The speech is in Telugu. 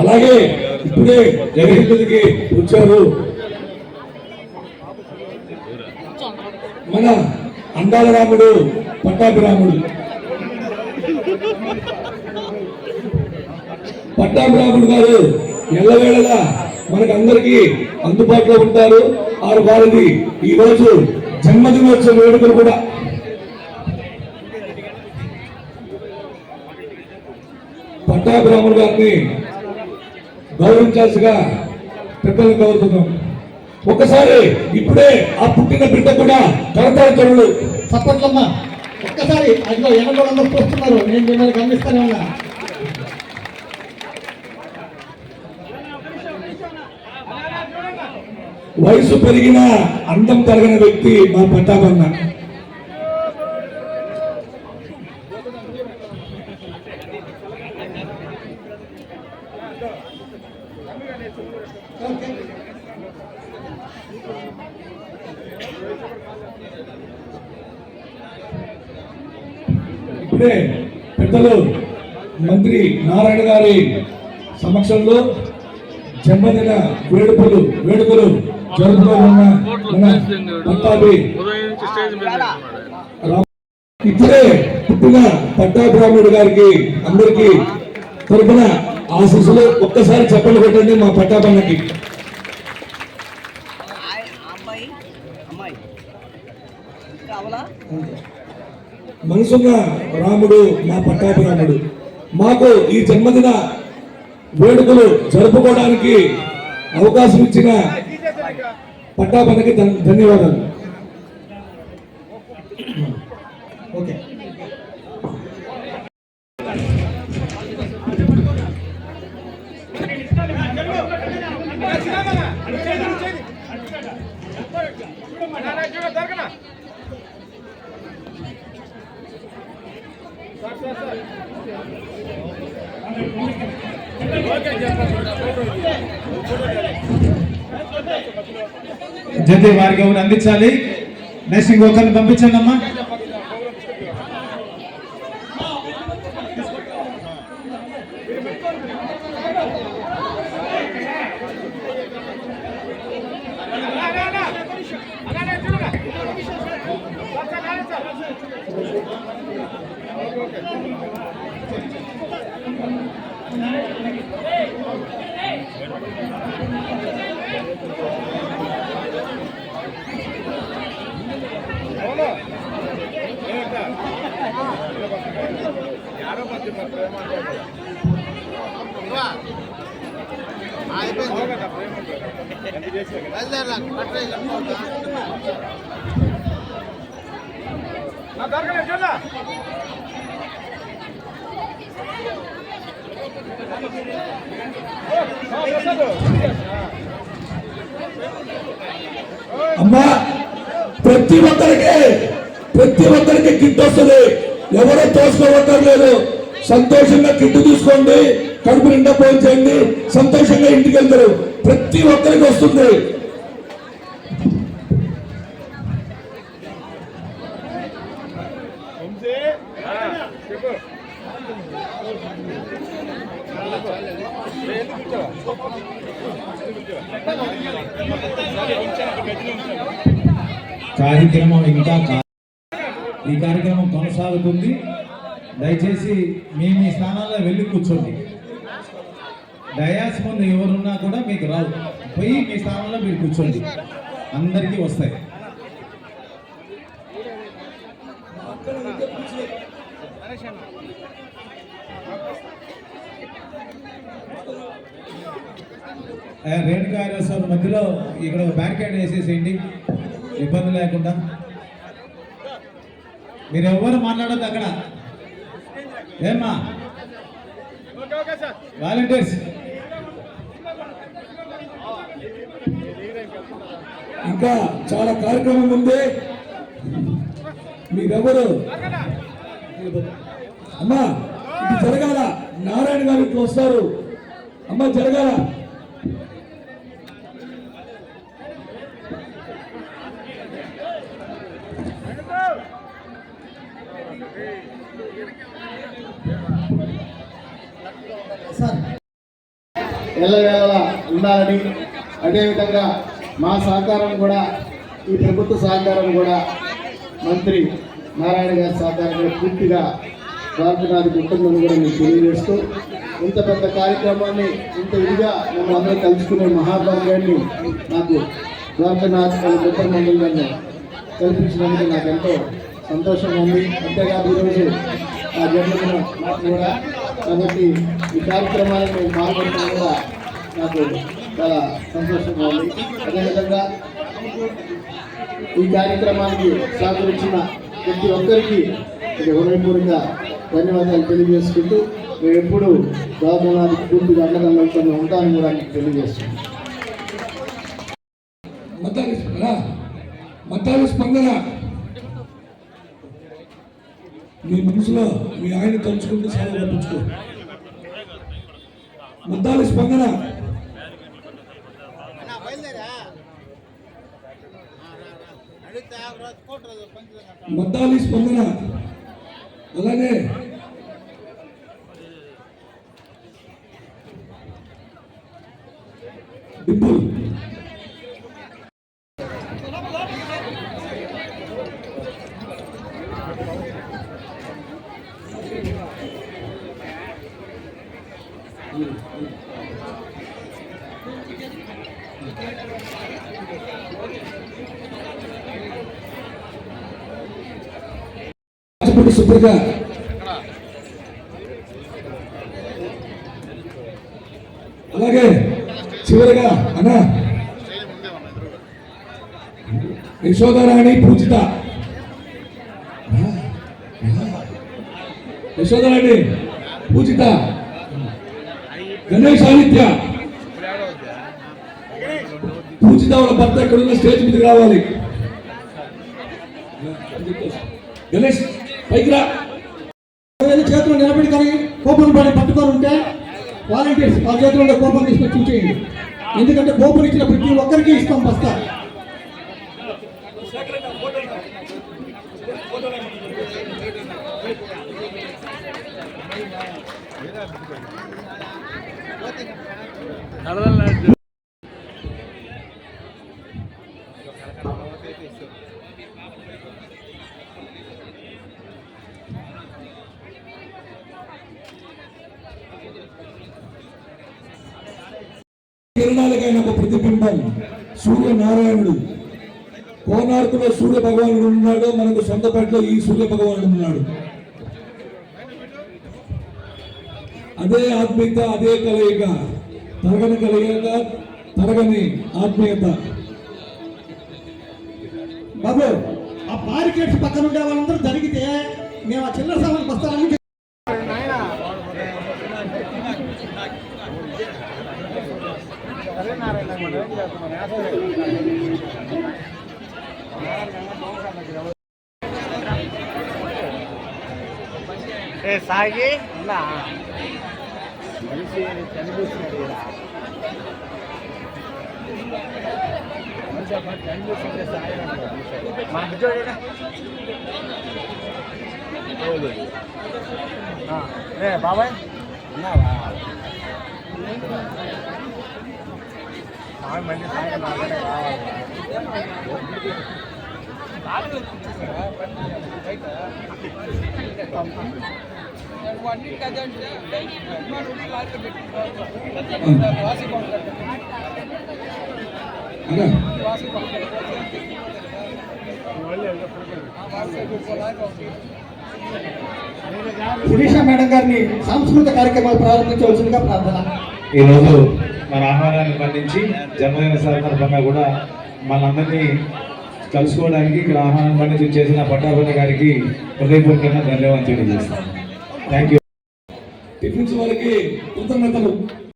అలాగే ఇప్పుడే జగన్కి వచ్చారు. మన అందాల రాముడు పట్టాభిరాముడు పట్టాభిరాముడు గారు ఎల్లవేళలా మనకందరికీ అందుబాటులో ఉంటారు. వారు వారిది ఈ రోజు జన్మదినోత్సవ వేడుకలు కూడా పట్టాభిరాముడు గారిని గౌరవించాల్సిగా పెద్దలను కోరుతున్నాం. ఒకసారి ఇప్పుడే ఆ పుట్టిన బిడ్డ కూడా కరతాళ తరులు చప్పట్లమ్మా ఒక్కసారి అదిగో ఎనభై అందరూ చూస్తున్నారు నేను మిమ్మల్ని గమనిస్తానే ఉన్నా. వయసు పెరిగిన అందం తరగని వ్యక్తి మా పట్టాభన్న ఇప్పుడే పెద్దలు మంత్రి నారాయణ గారి సమక్షంలో జన్మదిన వేడుకలు వేడుకలు జరుపుకోనున్న ఇప్పుడే పుట్టిన పట్టాభిరాముడు గారికి అందరికీ తరపున ఆశీస్సులు ఒక్కసారి చెప్పలు పెట్టండి మా కావాలా మనసున్న రాముడు మా పట్టాభిరాముడు మాకు ఈ జన్మదిన వేడుకలు జరుపుకోవడానికి అవకాశం ఇచ్చిన పట్టాభన్నకి ధన్- ధన్యవాదాలు. జల్దీ వారికి ఎవరు అందించాలి నెక్స్ట్ ఇంకొకరిని పంపించండి అమ్మా అమ్మా ప్రతి ఒక్కరికి ప్రతి ఒక్కరికి కిట్ వస్తుంది ఎవరో తోసుకోవటం లేదు. సంతోషంగా కిట్టు తీసుకోండి కడుపు నిండా పోయించండి సంతోషంగా ఇంటికి వెళ్తారు. ప్రతి ఒక్కరికి వస్తుంది. కార్యక్రమం ఇంకా ఈ కార్యక్రమం కొనసాగుతుంది. దయచేసి మీ మీ స్థానాల్లో వెళ్ళి కూర్చోండి. డయాస్ ముందు ఎవరున్నా కూడా మీకు రావు. పోయి మీ స్థానంలో మీరు కూర్చోండి. అందరికీ వస్తాయి. ఆ, రేణుకా మధ్యలో ఇక్కడ బ్యారికేడ్ వేసేసేయండి. ఇబ్బంది లేకుండా. మీరు ఎవరు మాట్లాడద్దు అక్కడ. ఏమ్మా? వాలంటీర్స్. ఇంకా చాలా కార్యక్రమం ఉంది. మీరెవరు? అమ్మా ఇది జరగాల. నారాయణ గారు ఇట్లా వస్తారు. అమ్మా జరగాల. ఎల్లవేళలా ఉండాలని అదేవిధంగా మా సహకారం కూడా ఈ ప్రభుత్వ సహకారం కూడా మంత్రి నారాయణ గారి సహకారం కూడా పూర్తిగా భారతనాథ్కి కుటుంబం కూడా మీకు తెలియజేస్తూ ఇంత పెద్ద కార్యక్రమాన్ని ఇంత ఇదిగా మేము అందరం కలుసుకునే మహాభాగ్యాన్ని నాకు ద్వారకనాథ్ వాళ్ళ మిత్ర మండలి కల్పించినందుకు నాకు ఎంతో సంతోషంగా ఉంది. అంతేకాదు ఈరోజు ఆ జన్మదిన నాకు కూడా కాబట్టి ఈ కార్యక్రమాలను మేము పాల్గొనడం కూడా నాకు చాలా సంతోషంగా ఉంది. అదేవిధంగా ఈ కార్యక్రమానికి సహకరించిన ప్రతి ఒక్కరికి హృదయపూర్వక ధన్యవాదాలు తెలియజేసుకుంటూ మేము ఎప్పుడు గవర్నమెంట్ పూర్తిగా అండదండలతో ఉంటామని కూడా మీకు తెలియజేస్తున్నాం. మతాలు స్పందన మతాలు స్పందన. మీ మనసులో మీ ఆయన తలుచుకుంటే చాలా తప్పించుకో మద్దాలి స్పందన. మద్దాలి స్పందన. అలాగే. డింపుల్ సుబ్రత అలాగే చివరిగా అన్న యశోదరాణి పూజిత. యశోదరాణి పూజిత. గణేష్ ఆదిత్య. పూజిత వాళ్ళ భర్త ఎక్కడున్న స్టేజ్ మీదకి రావాలి. గణేష్ పైకి రా. చేతులు నిలబడి కానీ కోపం పడి పట్టుకొని ఉంటే వాలంటీర్స్ ఆ చేతిలో ఉండే కోపం తీసుకొని చూసేయండి. ఎందుకంటే కోపం ఇచ్చిన ప్రతి ఒక్కరికి ఇస్తాం బస్తా. కిరణాలకైన ఒక ప్రతిబింబం. సూర్యనారాయణుడు. కోనార్కులో సూర్య భగవానుడు ఉన్నాడు. మనకు సొంత పట్ల ఈ సూర్య భగవానుడు ఉన్నాడు. అదే ఆత్మీయత అదే కలయిక. తరగని కలయిక తరగని ఆత్మీయత. బాబు ఆ బారికేడ్స్ పక్కన ఉండే వాళ్ళందరూ జరిగితే మేము ఆ చిల్లర సామాన్ బస్తాలన్నీ ఏ సాగి నా మన చూడేనా ఏ బాబాయ్ ఉన్నావా బాగా మంచి సాయం మాట్లాడే కావాలి అన్నా శిరీష మేడం గారిని సాంస్కృతిక కార్యక్రమాలు ప్రారంభించవలసిందిగా ప్రార్థన. ఈరోజు మన ఆహ్వానాన్ని మన్నించి జన్మదిన సందర్భంగా కూడా మనందరినీ కలుసుకోవడానికి ఇక్కడ ఆహ్వానం మన్నించి చేసిన పట్టాభి గారికి హృదయపూర్వకంగా ధన్యవాదాలు తెలియజేస్తాను. థ్యాంక్ యూ టిఫిన్స్ వారికి కృతజ్ఞతలు.